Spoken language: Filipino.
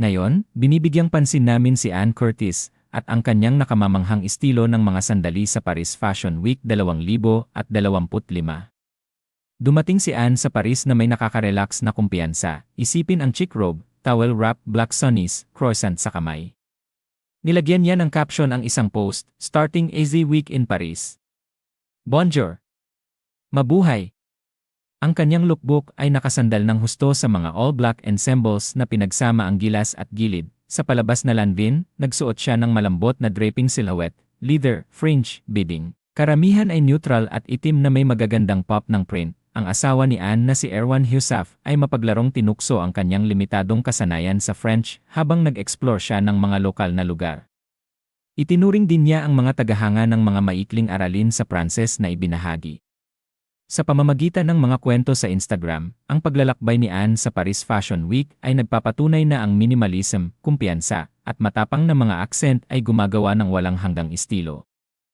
Ngayon, binibigyang pansin namin si Ann Curtis at ang kanyang nakamamanghang estilo ng mga sandali sa Paris Fashion Week 2025. Dumating si Ann sa Paris na may nakaka-relax na kumpiyansa. Isipin ang chic robe, towel wrap, black sunnies, croissant sa kamay. Nilagyan niya ng caption ang isang post, starting AZ Week in Paris. Bonjour! Mabuhay! Ang kanyang lookbook ay nakasandal ng husto sa mga all-black ensembles na pinagsama ang gilas at gilid. Sa palabas na lanvin, nagsuot siya ng malambot na draping silhouette, leather, fringe, beading. Karamihan ay neutral at itim na may magagandang pop ng print. Ang asawa ni Anne na si Erwan Husaf ay mapaglarong tinukso ang kanyang limitadong kasanayan sa French habang nag-explore siya ng mga lokal na lugar. Itinuring din niya ang mga tagahanga ng mga maikling aralin sa Pranses na ibinahagi. Sa pamamagitan ng mga kwento sa Instagram, ang paglalakbay ni Anne sa Paris Fashion Week ay nagpapatunay na ang minimalism, kumpiyansa, at matapang na mga accent ay gumagawa ng walang hanggang estilo.